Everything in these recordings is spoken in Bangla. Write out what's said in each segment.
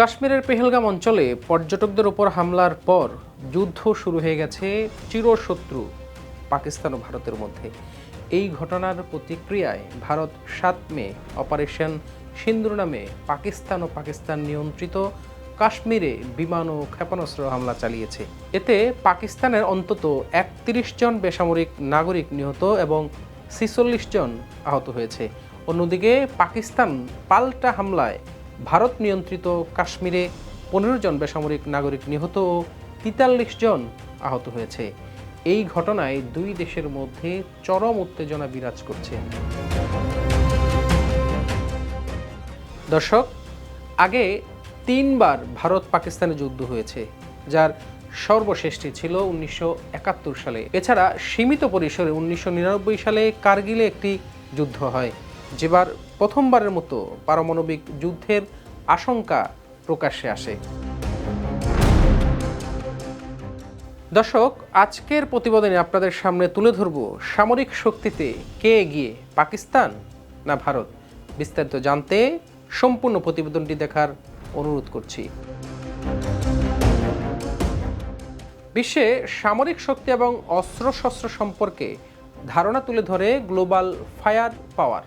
কাশ্মীরের পেহেলগাম অঞ্চলে পর্যটকদের ওপর হামলার পর যুদ্ধ শুরু হয়ে গেছে চিরশত্রু পাকিস্তান ও ভারতের মধ্যে। এই ঘটনার প্রতিক্রিয়ায় ভারত সাত মে অপারেশন সিন্দুর নামে পাকিস্তান ও পাকিস্তান নিয়ন্ত্রিত কাশ্মীরে বিমান ও ক্ষেপণাস্ত্র হামলা চালিয়েছে। এতে পাকিস্তানের অন্তত একত্রিশ জন বেসামরিক নাগরিক নিহত এবং ছিচল্লিশ জন আহত হয়েছে। অন্যদিকে পাকিস্তান পাল্টা হামলায় ভারত নিয়ন্ত্রিত কাশ্মীরে পনেরো জন বেসামরিক নাগরিক নিহত ও তেতাল্লিশ জন আহত হয়েছে। এই ঘটনায় দুই দেশের মধ্যে চরম উত্তেজনা বিরাজ করছে। দর্শক, আগে তিনবার ভারত পাকিস্তানে যুদ্ধ হয়েছে, যার সর্বশেষটি ছিল উনিশশো একাত্তর সালে। এছাড়া সীমিত পরিসরে উনিশশো নিরানব্বই সালে কার্গিলে একটি যুদ্ধ হয়। যেবার প্রথমবারের মতো পারমাণবিক যুদ্ধের আশঙ্কা প্রকাশ্যে আসে। দর্শক, আজকের প্রতিবেদনে আপনাদের সামনে তুলে ধরব সামরিক শক্তিতে কে এগিয়ে, পাকিস্তান না ভারত? বিস্তারিত জানতে সম্পূর্ণ প্রতিবেদনটি দেখার অনুরোধ করছি। বিশ্বে সামরিক শক্তি এবং অস্ত্রশস্ত্র সম্পর্কে ধারণা তুলে ধরে গ্লোবাল ফায়ার পাওয়ার।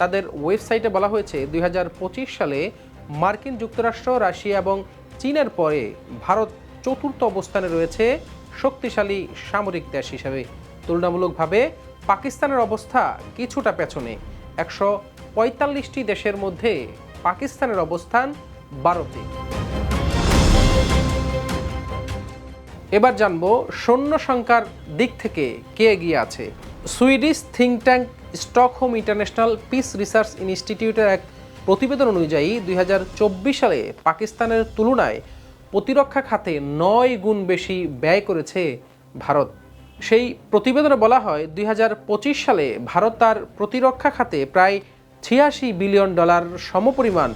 তাদের ওয়েবসাইটে বলা হয়েছে, দুই হাজার পঁচিশ সালে মার্কিন যুক্তরাষ্ট্র, রাশিয়া এবং চীনের পরে ভারত চতুর্থ অবস্থানে রয়েছে শক্তিশালী সামরিক দেশ হিসাবে। তুলনামূলকভাবে পাকিস্তানের অবস্থা কিছুটা পেছনে। একশো পঁয়তাল্লিশটি দেশের মধ্যে পাকিস্তানের অবস্থান বারোতে। এবার জানব সৈন্য সংখ্যার দিক থেকে কে এগিয়ে আছে। Swedish think tank Stockholm International Peace Research ইনস্টিটিউটের এক প্রতিবেদন অনুযায়ী দুই হাজার চব্বিশ সালে পাকিস্তানের তুলনায় প্রতিরক্ষা খাতে নয় গুণ বেশি ব্যয় করেছে ভারত। সেই প্রতিবেদনে বলা হয়, দুই হাজার পঁচিশ সালে ভারত তার প্রতিরক্ষা খাতে প্রায় ছিয়াশি বিলিয়ন ডলার সমপরিমাণ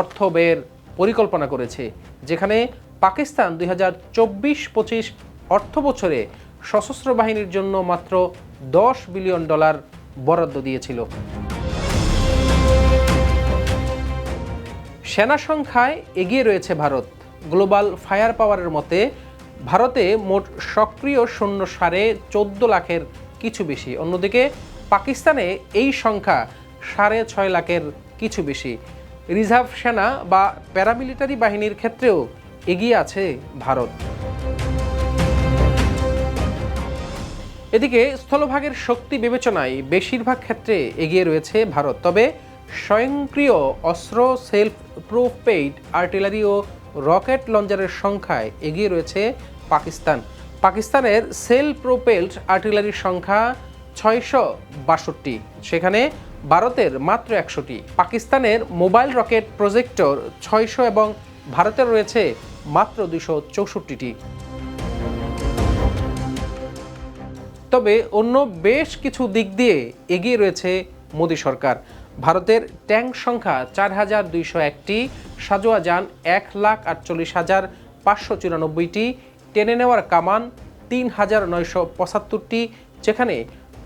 অর্থ ব্যয়ের পরিকল্পনা করেছে, যেখানে পাকিস্তান দুই হাজার চব্বিশ পঁচিশ অর্থ বছরে সশস্ত্র বাহিনীর জন্য মাত্র দশ বিলিয়ন ডলার বরাদ্দ দিয়েছিল। সেনা সংখ্যায় এগিয়ে রয়েছে ভারত। গ্লোবাল ফায়ার পাওয়ারের মতে, ভারতে মোট সক্রিয় সৈন্য সাড়ে চোদ্দ লাখের কিছু বেশি। অন্যদিকে, পাকিস্তানে এই সংখ্যা সাড়ে ছয় লাখের কিছু বেশি। রিজার্ভ সেনা বা প্যারামিলিটারি বাহিনীর ক্ষেত্রেও এগিয়ে আছে ভারত। এদিকে স্থলভাগের শক্তি বিবেচনায় বেশিরভাগ ক্ষেত্রে এগিয়ে রয়েছে ভারত। তবে স্বয়ংক্রিয় অস্ত্র, সেলফ প্রুফ পেইড আর্টিলারি ও রকেট লঞ্চারের সংখ্যায় এগিয়ে রয়েছে পাকিস্তান। পাকিস্তানের সেল প্রোপেলড আর্টিলারির সংখ্যা ছয়শো বাষট্টি, সেখানে ভারতের মাত্র একশোটি। পাকিস্তানের মোবাইল রকেট প্রজেক্টর ছয়শো এবং ভারতের রয়েছে মাত্র দুশো চৌষট্টিটি। তবে অন্য বেশ কিছু দিক দিয়ে এগিয়ে রয়েছে মোদী সরকার। ভারতের ট্যাঙ্ক সংখ্যা চার হাজার দুইশো একটি, সাজোয়া যান এক লাখ আটচল্লিশ হাজার পাঁচশো চুরানব্বইটি, টেনে নেওয়ার কামান তিন হাজার নয়শো পঁচাত্তরটি, যেখানে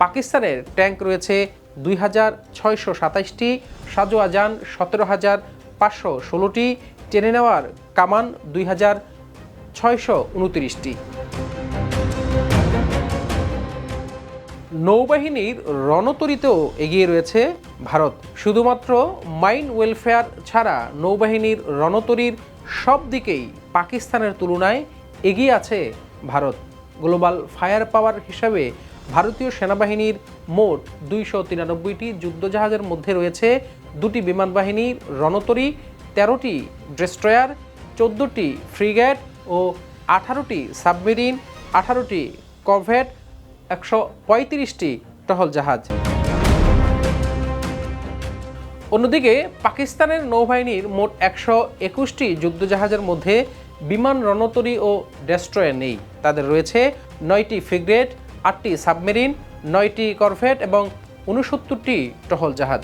পাকিস্তানের ট্যাঙ্ক রয়েছে দুই হাজার ছয়শো সাতাইশটি, সাজোয়া যান সতেরো হাজার পাঁচশো ষোলোটি, টেনে নেওয়ার কামান দুই হাজার ছয়শো উনত্রিশটি। নৌবাহিনীর রণতরীতেও এগিয়ে রয়েছে ভারত। শুধুমাত্র মাইন ওয়েলফেয়ার ছাড়া নৌবাহিনীর রণতরীর সব দিকেই পাকিস্তানের তুলনায় এগিয়ে আছে ভারত। গ্লোবাল ফায়ার পাওয়ার হিসাবে ভারতীয় সেনাবাহিনীর মোট দুইশো তিরানব্বইটি যুদ্ধজাহাজের মধ্যে রয়েছে দুটি বিমান বাহিনীর রণতরী, তেরোটি ডেস্ট্রয়ার, চোদ্দোটি ফ্রিগেট ও আঠারোটি সাবমেরিন, আঠারোটি কভেট একশো পঁয়ত্রিশটি টহল জাহাজ। অন্যদিকে পাকিস্তানের নৌবাহিনীর মোট একশো একুশটি যুদ্ধজাহাজের মধ্যে বিমান রণতরী ও ডেস্ট্রয়ার নেই। তাদের রয়েছে নয়টি ফ্রিগেট, আটটি সাবমেরিন, নয়টি করভেট এবং উনসত্তরটি টহল জাহাজ।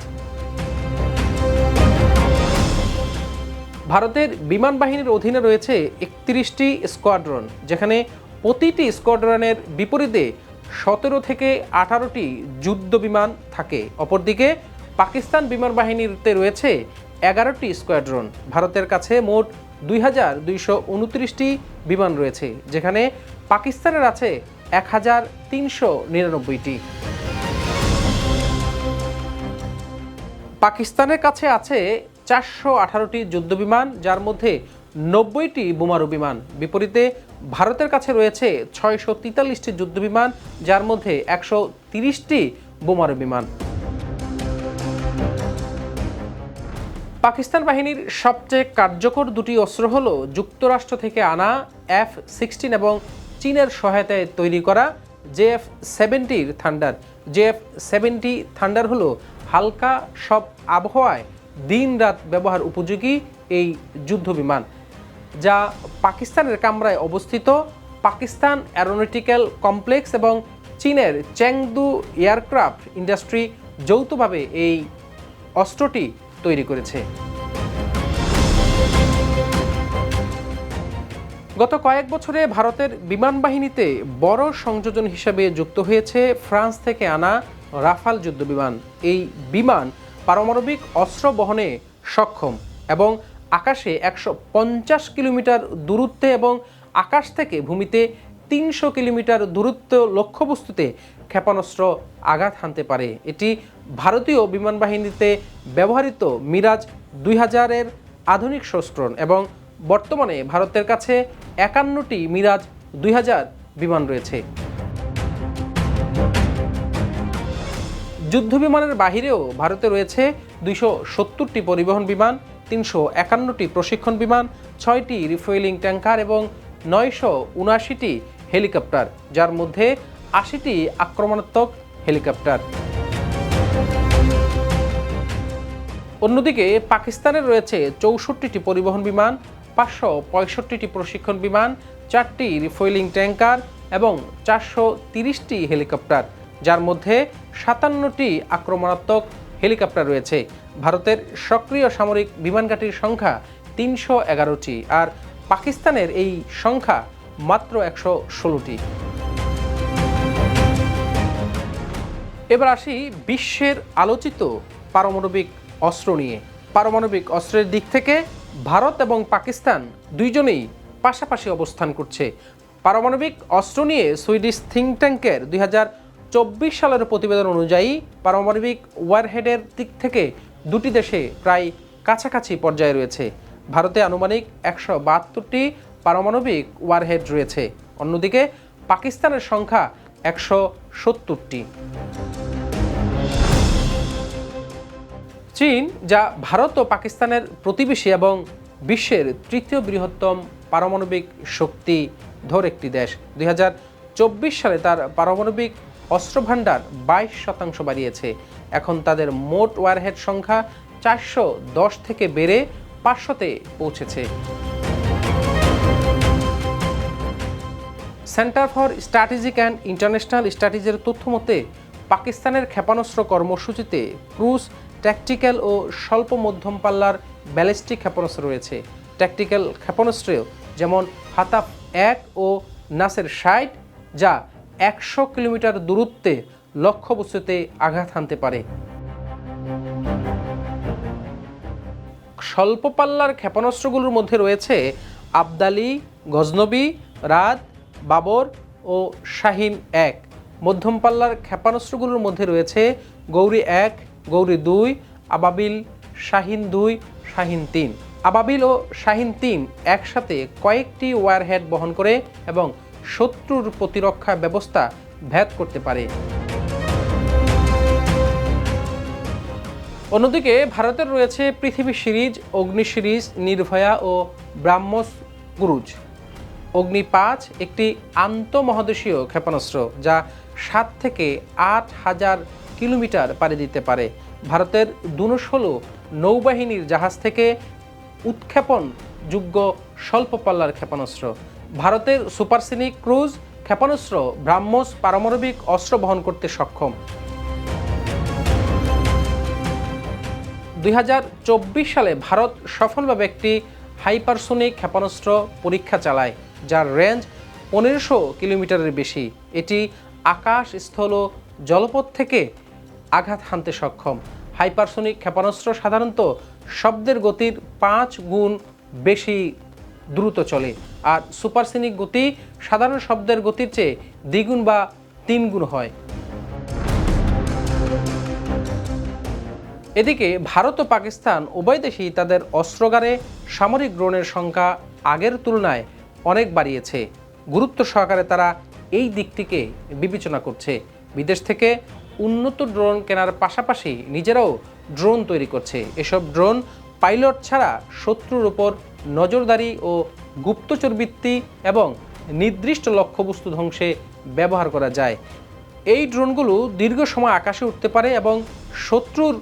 ভারতের বিমান বাহিনীর অধীনে রয়েছে একত্রিশটি স্কোয়াড্রন, যেখানে প্রতিটি স্কোয়াড্রনের বিপরীতে সতেরো থেকে আঠারোটি যুদ্ধ বিমান থাকে। অপরদিকে পাকিস্তান বিমান বাহিনীতে রয়েছে এগারোটি স্কোয়াড্রন। ভারতের কাছে মোট দুই হাজার দুইশো উনত্রিশটি বিমান রয়েছে, যেখানে পাকিস্তানের আছে এক হাজার তিনশো নিরানব্বইটি। পাকিস্তানের কাছে আছে চারশো আঠারোটি যুদ্ধবিমান যার মধ্যে নব্বইটি বোমারু বিমান। বিপরীতে ভারতের কাছে রয়েছে ছয়শো তেতাল্লিশটি যুদ্ধবিমান, যার মধ্যে একশো তিরিশটি বোমারু বিমান। পাকিস্তান বাহিনীর সবচেয়ে কার্যকর দুটি অস্ত্র হল যুক্তরাষ্ট্র থেকে আনা এফ সিক্সটিন এবং চীনের সহায়তায় তৈরি করা জে এফ সেভেন্টির থান্ডার। জেএফ সেভেন্টি থান্ডার হলো হালকা সব আবহাওয়ায় দিন রাত ব্যবহার উপযোগী এই যুদ্ধ বিমান যা পাকিস্তানের কামরায় অবস্থিত পাকিস্তান অ্যারোনটিক্যাল কমপ্লেক্স এবং চীনের চ্যাংদু এয়ারক্রাফট ইন্ডাস্ট্রি যৌথভাবে এই অস্ত্রটি তৈরি করেছে। গত কয়েক বছরে ভারতের বিমান বাহিনীতে বড় সংযোজন হিসেবে যুক্ত হয়েছে ফ্রান্স থেকে আনা রাফাল যুদ্ধ বিমান এই বিমান পারমাণবিক অস্ত্র বহনে সক্ষম এবং আকাশে একশো পঞ্চাশ কিলোমিটার দূরত্বে এবং আকাশ থেকে ভূমিতে তিনশো কিলোমিটার দূরত্ব লক্ষ্যবস্তুতে ক্ষেপণাস্ত্র আঘাত হানতে পারে। এটি ভারতীয় বিমান বাহিনীতে ব্যবহৃত মিরাজ দুই হাজারের আধুনিক সংস্করণ এবং বর্তমানে ভারতের কাছে একান্নটি মিরাজ দুই হাজার বিমান রয়েছে। যুদ্ধ বিমানের বাহিরেও ভারতে রয়েছে দুইশো সত্তরটি পরিবহন বিমান তিনশো একান্নটি প্রশিক্ষণ বিমান, ছয়টি রিফুয়েলিং ট্যাঙ্কার এবং নয়শো উনআশিটি হেলিকপ্টার, যার মধ্যে আশিটি আক্রমণাত্মক হেলিকপ্টার। অন্যদিকে পাকিস্তানের রয়েছে চৌষট্টিটি পরিবহন বিমান, পাঁচশো পঁয়ষট্টিটি প্রশিক্ষণ বিমান, চারটি রিফুয়েলিং ট্যাঙ্কার এবং চারশো তিরিশটি হেলিকপ্টার, যার মধ্যে সাতান্নটি আক্রমণাত্মক হেলিকপ্টার রয়েছে। ভারতের সক্রিয় সামরিক বিমানঘাটির সংখ্যা তিনশো এগারোটি আর পাকিস্তানের এই সংখ্যা মাত্র একশো ষোলোটি। এবার আসি বিশ্বের আলোচিত পারমাণবিক অস্ত্র নিয়ে। পারমাণবিক অস্ত্রের দিক থেকে ভারত এবং পাকিস্তান দুইজনেই পাশাপাশি অবস্থান করছে। পারমাণবিক অস্ত্র নিয়ে সুইডিশ থিঙ্ক ট্যাঙ্কের দুই চব্বিশ সালের প্রতিবেদন অনুযায়ী পারমাণবিক ওয়ারহেডের দিক থেকে দুটি দেশে প্রায় কাছাকাছি পর্যায়ে রয়েছে। ভারতে আনুমানিক একশো বাহাত্তরটি পারমাণবিক ওয়ারহেড রয়েছে। অন্যদিকে পাকিস্তানের সংখ্যা একশো সত্তরটি। চীন, যা ভারত ও পাকিস্তানের প্রতিবেশী এবং বিশ্বের তৃতীয় বৃহত্তম পারমাণবিক শক্তি, ধর একটি দেশ। দুই হাজার চব্বিশ সালে তার পারমাণবিক অস্ত্রভাণ্ডার বাইশ শতাংশ বাড়িয়েছে। এখন তাদের মোট ওয়ারহেড সংখ্যা চারশো দশ থেকে বেড়ে পাঁচশোতে পৌঁছেছে। Center for Strategic and International স্ট্র্যাটেজির তথ্য মতে পাকিস্তানের ক্ষেপণাস্ত্র কর্মসূচিতে ক্রুজ, ট্যাকটিক্যাল ও স্বল্প মধ্যম পাল্লার ব্যালিস্টিক ক্ষেপণাস্ত্র রয়েছে। ট্যাকটিক্যাল ক্ষেপণাস্ত্রেও যেমন হাতাফ এক ও নাসের ষাট, যা একশো কিলোমিটার দূরত্বে লক্ষ্যবস্তুতে আঘাত হানতে পারে। স্বল্প পাল্লার ক্ষেপণাস্ত্রগুলোর মধ্যে রয়েছে আবদালি, গজনবী রাত বাবর ও শাহিন এক। মধ্যম পাল্লার ক্ষেপণাস্ত্রগুলোর মধ্যে রয়েছে গৌরী এক, গৌরী দুই, আবাবিল, শাহিন দুই, শাহিন তিন। আবাবিল ও শাহিন তিন একসাথে কয়েকটি ওয়ারহেড বহন করে এবং শত্রুর প্রতিরক্ষা ব্যবস্থা ভেদ করতে পারে। অন্যদিকে ভারতের রয়েছে পৃথিবী সিরিজ, অগ্নি সিরিজ, নির্ভয়া ও ব্রাহ্মস গুরুজ। অগ্নি পাঁচ একটি আন্তঃমহাদেশীয় ক্ষেপণাস্ত্র যা সাত থেকে আট হাজার কিলোমিটার পাড়ি দিতে পারে। ভারতের দুনশ হল নৌবাহিনীর জাহাজ থেকে উৎক্ষেপণ যোগ্য স্বল্প পাল্লার ক্ষেপণাস্ত্র। ভারতের সুপারসিনিক ক্রুজ ক্ষেপণাস্ত্র ব্রাহ্মস পারমাণবিক অস্ত্র বহন করতে সক্ষম। দুই হাজার চব্বিশ সালে ভারত সফলভাবে একটি হাইপারসোনিক ক্ষেপণাস্ত্র পরীক্ষা চালায়, যার রেঞ্জ পনেরোশো কিলোমিটারের বেশি। এটি আকাশ, স্থল ও জলপথ থেকে আঘাত হানতে সক্ষম। হাইপারসোনিক ক্ষেপণাস্ত্র সাধারণত শব্দের গতির পাঁচ গুণ বেশি দ্রুত চলে। আর সুপারসনিক গতি সাধারণ শব্দের গতির চেয়ে দ্বিগুণ বা তিনগুণ হয়। এদিকে ভারত ও পাকিস্তান উভয় দেশেই তাদের অস্ত্রগারে সামরিক ড্রোনের সংখ্যা আগের তুলনায় অনেক বাড়িয়েছে। গুরুত্ব সহকারে তারা এই দিকটিকে বিবেচনা করছে। বিদেশ থেকে উন্নত ড্রোন কেনার পাশাপাশি নিজেরাও ড্রোন তৈরি করছে। এসব ড্রোন পাইলট ছাড়া শত্রুর উপর নজরদারি ও গুপ্তচরবৃত্তি এবং নির্দিষ্ট লক্ষ্যবস্তু ধ্বংসে ব্যবহার করা যায়। এই ড্রোনগুলো দীর্ঘ সময় আকাশে উঠতে পারে এবং শত্রুর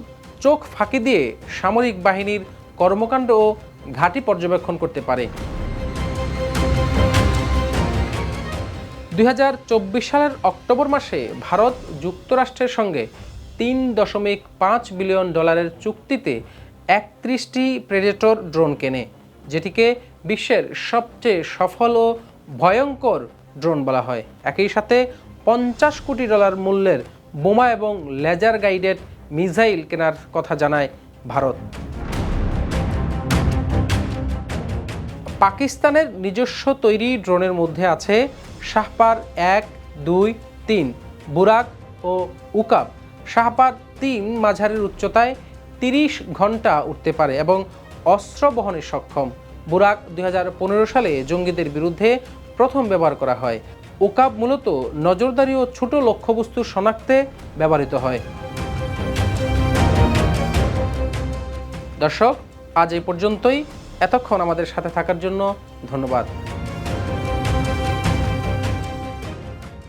চোখ ফাঁকি দিয়ে সামরিক বাহিনীর কর্মকাণ্ড ও ঘাঁটি পর্যবেক্ষণ করতে পারে। দু হাজার চব্বিশ সালের অক্টোবর মাসে ভারত যুক্তরাষ্ট্রের সঙ্গে তিন দশমিক পাঁচ বিলিয়ন ডলারের চুক্তিতে একত্রিশটি প্রেডেটর ড্রোন কেনে। যেটিকে বিশ্বের সবচেয়ে সফল ও ভয়ঙ্কর ড্রোন বলা হয়। একই সাথে পঞ্চাশ কোটি ডলার মূল্যের বোমা এবং লেজার গাইডেড মিসাইল কেনার কথা জানায় ভারত। পাকিস্তানের নিজস্ব তৈরি ড্রোনের মধ্যে আছে শাহপার এক, দুই, তিন, বুরাক ও উকাব। শাহপার তিন মাঝারির উচ্চতায় তিরিশ ঘণ্টা উঠতে পারে এবং অস্ত্র বহনে সক্ষম। বুরাক দুই হাজার পনেরো সালে জঙ্গিদের বিরুদ্ধে প্রথম ব্যবহার করা হয়। ওকাব মূলত নজরদারি ও ছোট লক্ষ্যবস্তু শনাক্তে ব্যবহৃত হয়। দর্শক, আজ এই পর্যন্তই। এতক্ষণ আমাদের সাথে থাকার জন্য ধন্যবাদ।